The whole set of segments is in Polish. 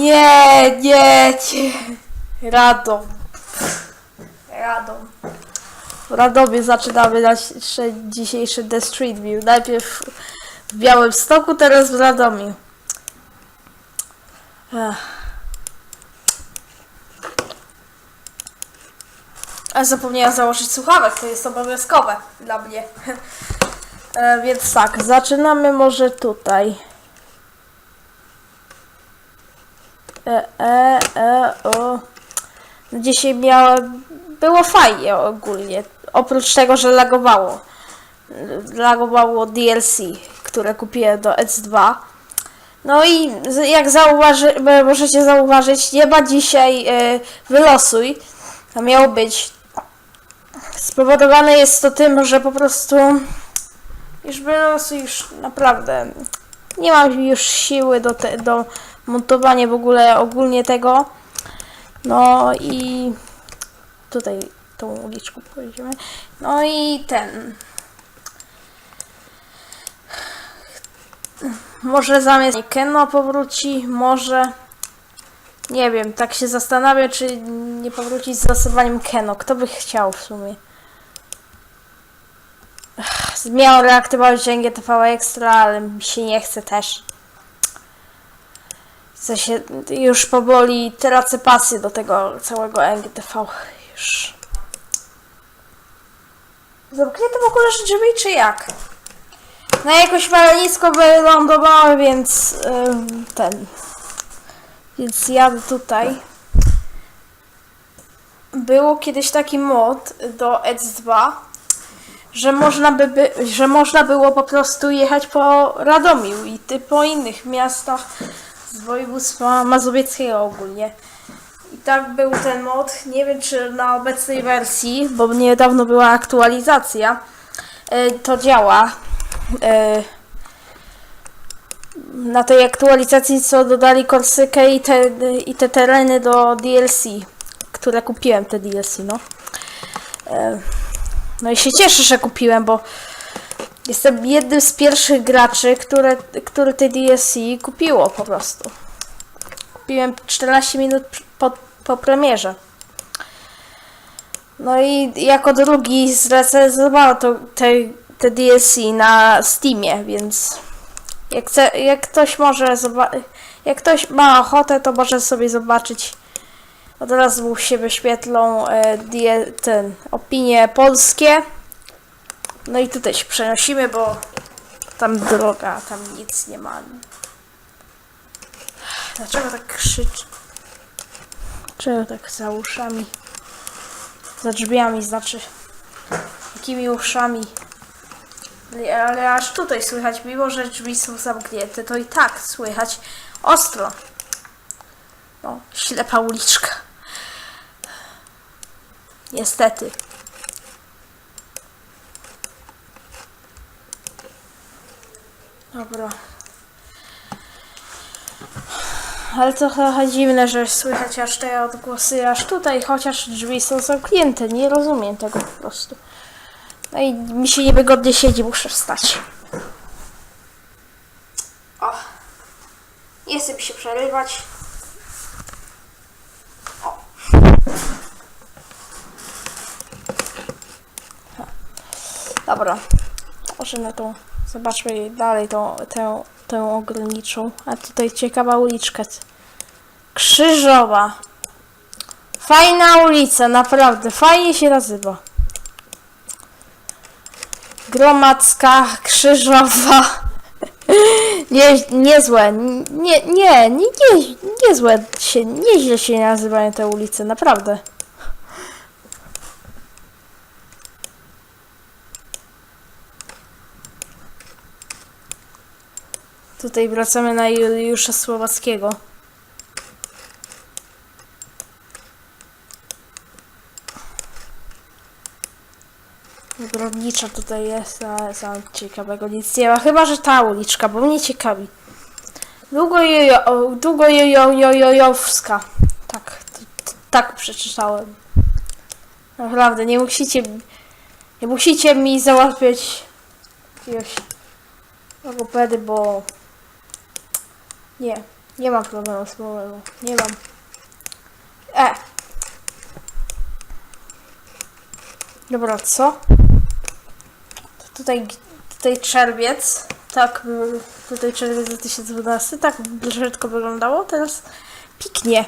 Nie, nie, nie. Radom. Radom. W Radomie zaczynamy nasze dzisiejszy The Street View. Najpierw w Białymstoku, teraz w Radomiu. A zapomniałam założyć słuchawek, to jest obowiązkowe dla mnie. E, więc tak, zaczynamy może tutaj. E, e, e, o. Dzisiaj miałem. Było fajnie ogólnie. Oprócz tego, że lagowało. Lagowało DLC, które kupiłem do S2. No i jak zauważy, e, możecie zauważyć, nie ma dzisiaj e, wylosuj. To miało być. Spowodowane jest to tym, że po prostu już wylosuj już naprawdę nie mam już siły do, te, do montowania w ogóle ogólnie tego. No i tutaj tą uliczką pojedziemy. No i ten. Może zamiast Keno powróci, może. Nie wiem, tak się zastanawiam, czy nie powrócić z zastosowaniem Keno. Kto by chciał w sumie? Miał reaktywować NGTV Extra, ale mi się nie chce też. W sensie już powoli tracę pasję do tego całego NGTV. Już. Zamknięte w ogóle drzwi, czy jak? No jakoś malenisko wylądowały, więc ym, ten. Więc jadę tutaj. Było kiedyś taki mod do S2, że można, by, by, że można było po prostu jechać po Radomiu i ty po innych miastach z województwa mazowieckiego ogólnie. I tak był ten mod. Nie wiem, czy na obecnej wersji, bo niedawno była aktualizacja, e, to działa. E, Na tej aktualizacji, co dodali Korsykę i te, i te tereny do DLC, które kupiłem, te DLC, no. E, No i się cieszę, że kupiłem, bo jestem jednym z pierwszych graczy, które, który te DLC kupiło po prostu. Kupiłem 14 minut po, po premierze. No i jako drugi zrecenzowałem to, te, te DLC na Steamie, więc jak, chce, jak ktoś może jak ktoś ma ochotę, to może sobie zobaczyć od razu się wyświetlą e, die, ten, opinie polskie. No i tutaj się przenosimy, bo tam droga, tam nic nie ma. Dlaczego tak krzyczy? Dlaczego tak za uszami? Za drzwiami, znaczy. Jakimi uszami? Ale aż tutaj słychać, mimo że drzwi są zamknięte, to i tak słychać ostro. No, ślepa uliczka. Niestety. Dobra. Ale to trochę dziwne, że słychać aż te odgłosy aż tutaj, chociaż drzwi są zamknięte. Nie rozumiem tego po prostu. No i mi się niewygodnie siedzi, muszę wstać. O. Nie chcę mi się przerywać. O. Dobra. Może na tą. Zobaczmy dalej tą, tę, tę ograniczą. A tutaj ciekawa uliczka. Krzyżowa. Fajna ulica, naprawdę. Fajnie się nazywa. Gromadzka, Krzyżowa. Nie, niezłe. Nie, nie, nie, nie, niezłe się, nieźle się nazywają te ulice, naprawdę. Tutaj wracamy na Juliusza Słowackiego. Ogrodnicza tutaj jest, ale sam ciekawego nic nie ma. Chyba, że ta uliczka, bo mnie ciekawi. Długo jojo, długo. Tak, tak przeczytałem. Naprawdę, nie musicie, nie musicie mi załatwiać jakiegoś logopedy, bo nie, Nie mam z mową. Nie mam. E! Dobra, co? To Tutaj, tutaj czerwiec. Tak, był tutaj czerwiec 2012. Tak brzydko wyglądało. Teraz piknie.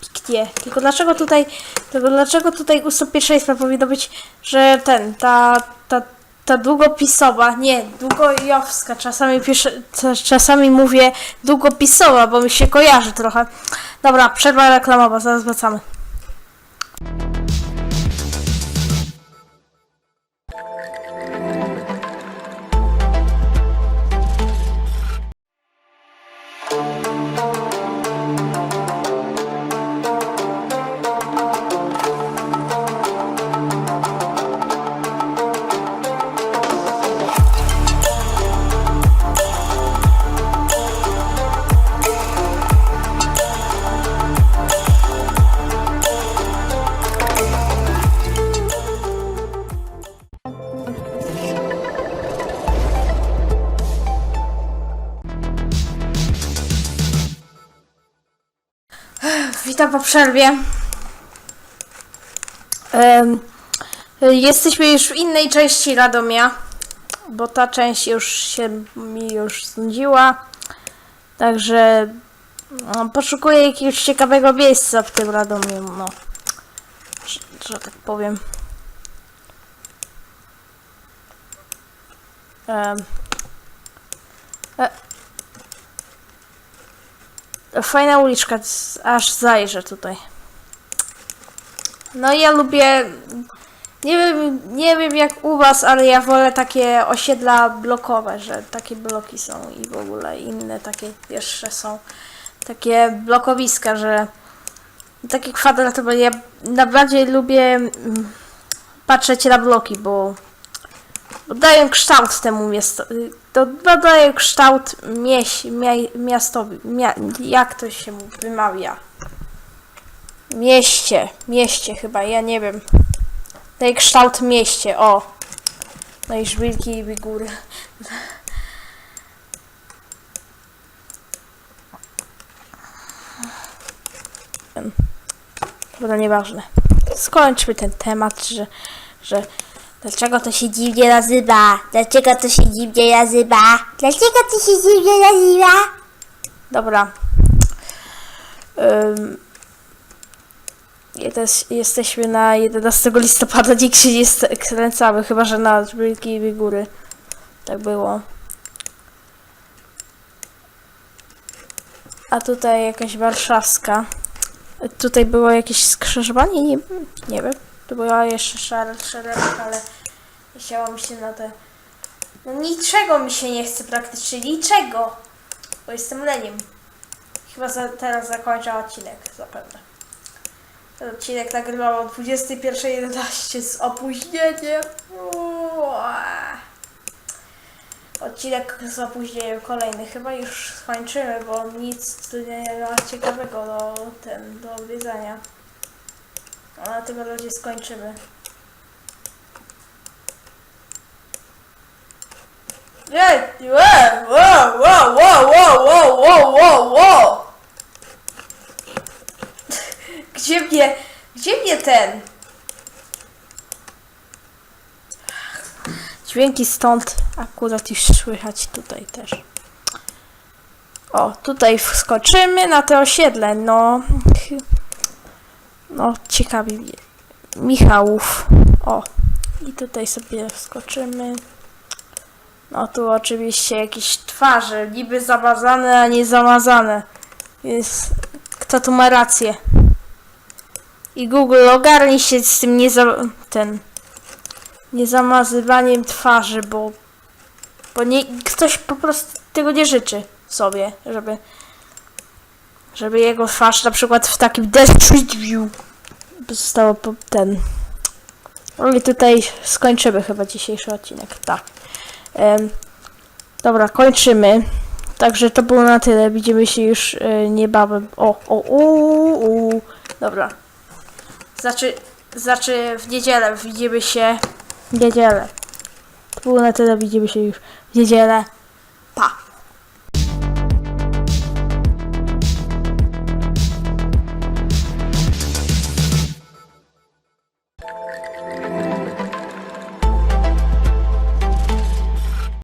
Piknie. Tylko dlaczego tutaj, tylko dlaczego tutaj u pierwszeństwa powinno być, że ten, ta, ta, długopisowa, nie, długojowska, czasami piszę, czasami mówię długopisowa, bo mi się kojarzy trochę. Dobra, przerwa reklamowa, zaraz wracamy. Witam po przerwie. Em, jesteśmy już w innej części Radomia, bo ta część już się mi już znudziła. Także no, poszukuję jakiegoś ciekawego miejsca w tym Radomiu, no. Że, że tak powiem. Em, e, Fajna uliczka, aż zajrzę tutaj. No ja lubię, nie wiem, nie wiem jak u was, ale ja wolę takie osiedla blokowe, że takie bloki są i w ogóle inne takie jeszcze są. Takie blokowiska, że takie kwadratowe. Ja najbardziej lubię mm, patrzeć na bloki, bo, bo dają kształt temu miasto, to to daje kształt mieś, mia, miastowi. Mia, jak to się wymawia? Mieście, mieście chyba, ja nie wiem. Daje kształt mieście, o. No i żwirki i góry. Dobra, nieważne. Skończmy ten temat, że, że Dlaczego to się dziwnie nazywa? Dlaczego to się dziwnie nazywa? Dlaczego to się dziwnie nazywa? Dobra. Ym, jest, jesteśmy na 11 listopada, nikt się nie kręcamy, chyba że na Wielkiej Góry. Tak było. A tutaj jakaś warszawska. Tutaj było jakieś skrzyżowanie? Nie, nie wiem. To była jeszcze szara, szereg, ale chciałam się na te... No niczego mi się nie chce praktycznie, niczego! Bo jestem leniem. Chyba za, teraz zakończę odcinek, zapewne. Ten odcinek nagrywam o 21.11 z opóźnieniem. Odcinek z opóźnieniem kolejny. Chyba już skończymy, bo nic tu nie ma ciekawego do, ten, do odwiedzania. A na tym razie skończymy. Ej, ej, wow, wow, wow, wow, wow, wow, wow. Gdzie mnie, gdzie mnie ten? Dźwięki stąd akurat już słychać tutaj też. O, tutaj wskoczymy na to osiedle, no. No, ciekawi mnie. Michałów. O, i tutaj sobie wskoczymy. No tu oczywiście jakieś twarze, niby zamazane, a nie zamazane. Więc kto tu ma rację? I Google ogarnij się z tym nie ten niezamazywaniem twarzy, bo bo nie, ktoś po prostu tego nie życzy sobie, żeby żeby jego twarz na przykład w takim Death View zostało ten. No i tutaj skończymy chyba dzisiejszy odcinek. Tak. Dobra, kończymy. Także to było na tyle. Widzimy się już e, niebawem. O, o, u, u. Dobra. Znaczy, znaczy w niedzielę widzimy się w niedzielę. To było na tyle. Widzimy się już w niedzielę.